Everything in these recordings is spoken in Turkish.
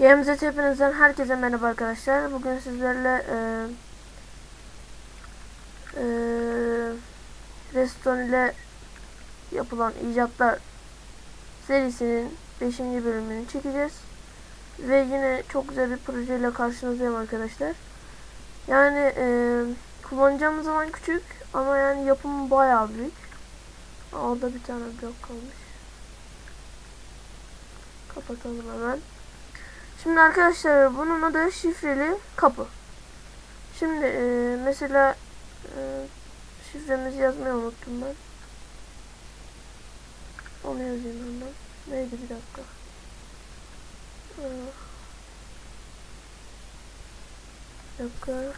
GMZ hepinizden herkese merhaba arkadaşlar. Bugün sizlerle e, e, Redstone ile yapılan icatlar serisinin 5. bölümünü çekeceğiz. Ve yine çok güzel bir projeyle karşınızdayım arkadaşlar. Yani e, kullanacağımız zaman küçük ama yani yapımı bayağı büyük. Orada bir tane blok kalmış. Kapatalım hemen. Şimdi arkadaşlar bunun adı şifreli kapı. Şimdi e, mesela e, şifremizi yazmayı unuttum ben. Onu yazayım hemen. Neydi bir dakika. Ee, Bir dakika.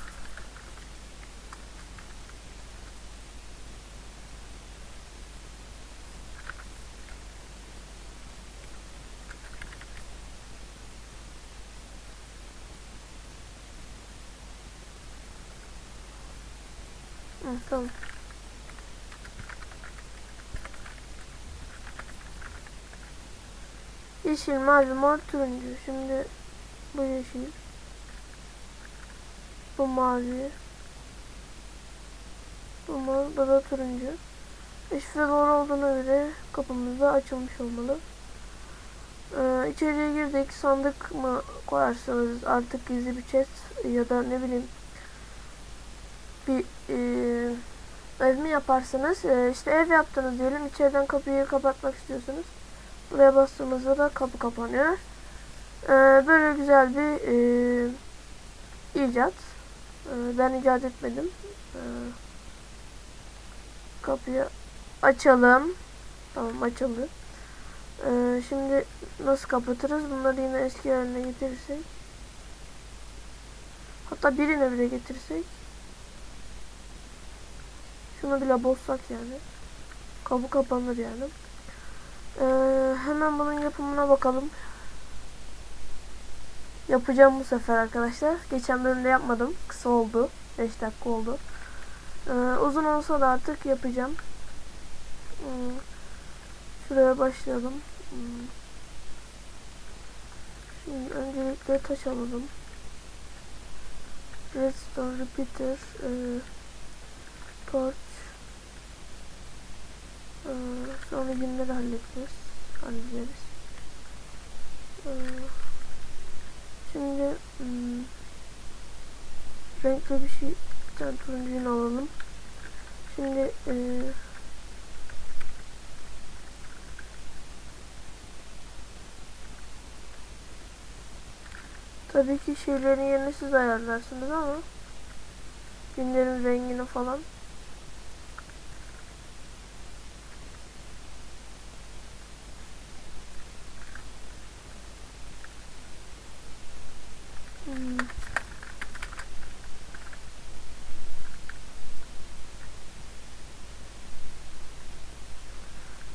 Hı, tamam. Yeşil, mavi, mor, turuncu. Şimdi bu yeşil. Bu mavi. Bu mor, bu da turuncu. Şifre doğru olduğuna göre kapımız da açılmış olmalı. Ee, içeriye girdik. Sandık mı koyarsanız artık gizli bir chest ya da ne bileyim bir e, ev mi yaparsanız e, işte ev yaptınız diyelim içeriden kapıyı kapatmak istiyorsunuz. Buraya bastığımızda da kapı kapanıyor. E, böyle güzel bir e, icat. E, ben icat etmedim. E, kapıyı açalım. Tamam açıldı. E, şimdi nasıl kapatırız? Bunları yine eski haline getirirsek. Hatta birine bile getirsek. Şunu bile bozsak yani. Kapı kapanır yani. Ee, hemen bunun yapımına bakalım. Yapacağım bu sefer arkadaşlar. Geçen bölümde yapmadım. Kısa oldu. 5 dakika oldu. Ee, uzun olsa da artık yapacağım. Hmm. Şuraya başlayalım. Hmm. Şimdi öncelikle taş alalım. Redstone repeater. Ee, torch. Ee, sonra günleri halledeceğiz. Hallederiz. Ee, şimdi hmm, renkli bir şey bir tane turuncuyunu alalım. Şimdi e, tabii ki şeylerin yerini siz ayarlarsınız ama günlerin rengini falan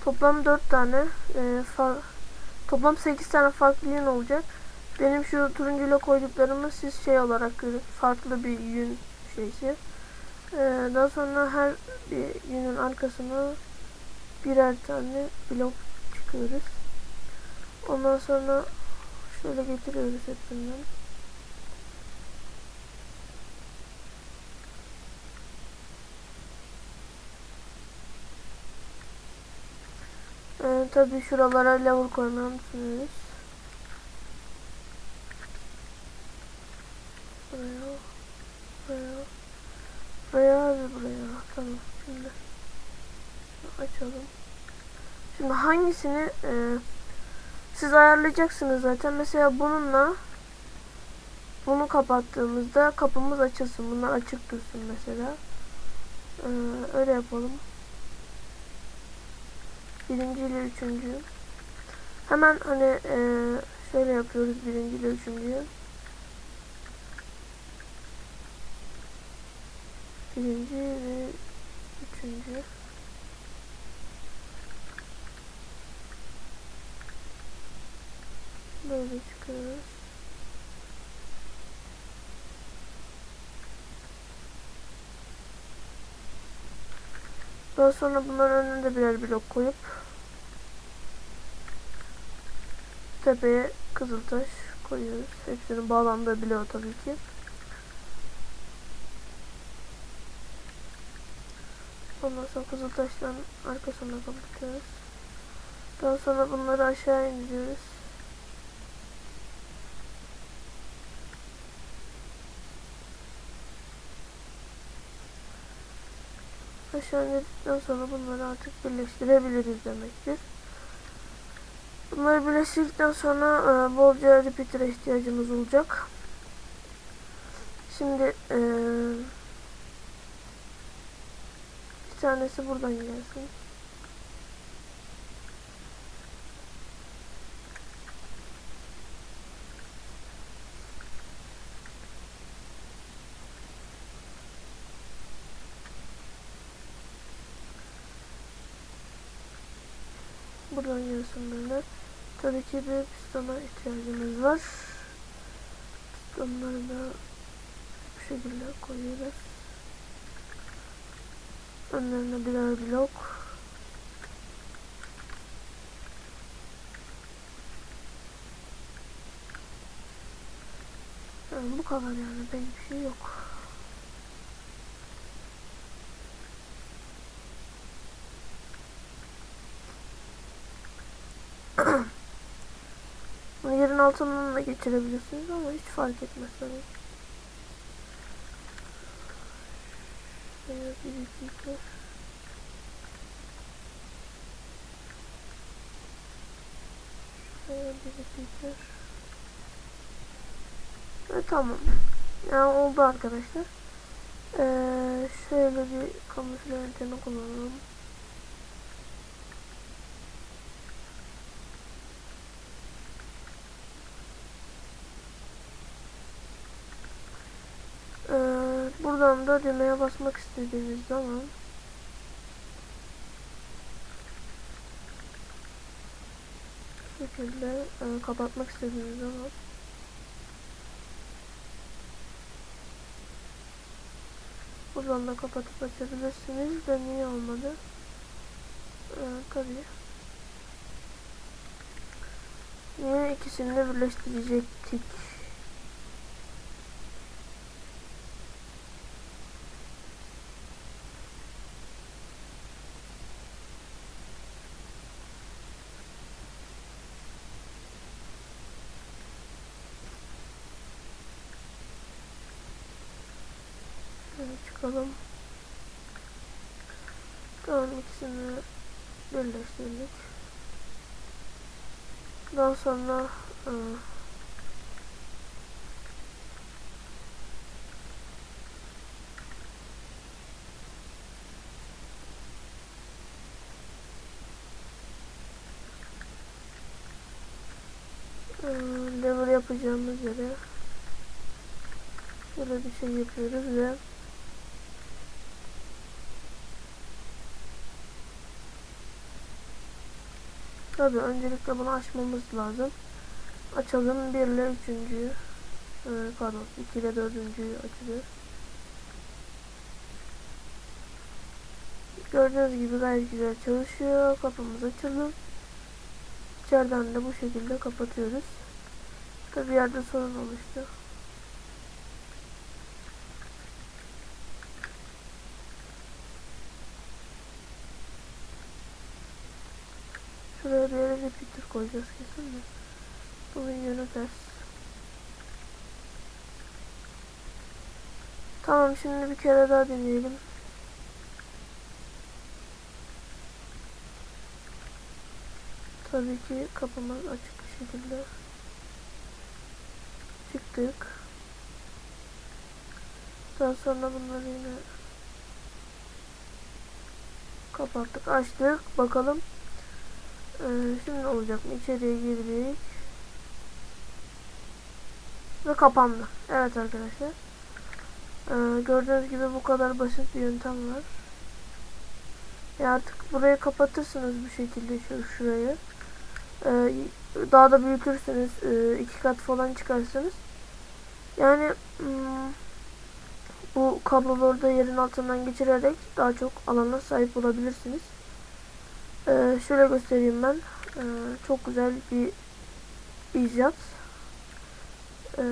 Toplam 4 tane e, toplam 8 tane farklı yün olacak. Benim şu turuncuyla koyduklarımı siz şey olarak görün. Farklı bir yün şeysi. E, daha sonra her bir yünün arkasına birer tane blok çıkıyoruz. Ondan sonra şöyle getiriyoruz hepsinden. Ee, tabii şuralara level koymayı unutmuyoruz. Buraya, buraya, buraya ve buraya. Tamam şimdi açalım. Şimdi hangisini e, siz ayarlayacaksınız zaten. Mesela bununla bunu kapattığımızda kapımız açılsın. Bunlar açık dursun mesela. Ee, öyle yapalım. Birinci ile üçüncü. Hemen hani e, şöyle yapıyoruz birinci ile üçüncüyü. Birinci ve üçüncü. Böyle çıkıyoruz. Daha sonra bunların önünde birer blok koyup tepeye kızıltaş koyuyoruz. Hepsinin bağlandığı biliyor tabii ki. Ondan sonra kızıltaşların arkasına kapatıyoruz. Daha sonra bunları aşağı indiriyoruz. Aşağı indirdikten sonra bunları artık birleştirebiliriz demektir. Bunları birleştirdikten sonra e, bolca repeater'a ihtiyacımız olacak. Şimdi e, bir tanesi buradan gelsin. Buradan gelsin böyle. Tabii ki bir pistona ihtiyacımız var. Pistonları da bu şekilde koyuyoruz. Önlerine birer blok. Yani bu kadar yani pek bir şey yok. Bunu yerin altından da geçirebilirsiniz ama hiç fark etmez tabii. Şöyle bir dakika. Şöyle bir tamam. Yani oldu arkadaşlar. Ee, şöyle bir kamufle yöntemi kullanalım. Ee, buradan da düğmeye basmak istediğimiz zaman şekilde e, kapatmak istediğimiz zaman buradan da kapatıp açabilirsiniz de niye olmadı? Ee, tabii. Niye ikisini de birleştirecektik Çıkalım. Tamam ikisini birleştirdik. Daha sonra e, lever yapacağımız yere şöyle bir şey yapıyoruz ve Tabii öncelikle bunu açmamız lazım. Açalım 1 ile 3. Ee, pardon 2 ile 4.'yü açacağız. Gördüğünüz gibi gayet güzel çalışıyor. Kapımız açıldı. İçeriden de bu şekilde kapatıyoruz. Tabi yerde sorun oluştu. Şuraya bir yere repeater koyacağız kesin de. Bunun yönü ters. Tamam şimdi bir kere daha deneyelim. Tabii ki kapımız açık bir şekilde. Çıktık. Daha sonra bunları yine kapattık. Açtık. Bakalım. Ee, şimdi olacak mı? İçeriye girdik. Ve kapandı. Evet arkadaşlar. Ee, gördüğünüz gibi bu kadar basit bir yöntem var. Ya artık burayı kapatırsınız bu şekilde şu şurayı. Ee, daha da büyütürsünüz. Ee, iki kat falan çıkarsınız. Yani hmm, bu kabloları da yerin altından geçirerek daha çok alana sahip olabilirsiniz. Ee, şöyle göstereyim ben. Ee, çok güzel bir icat. Ee,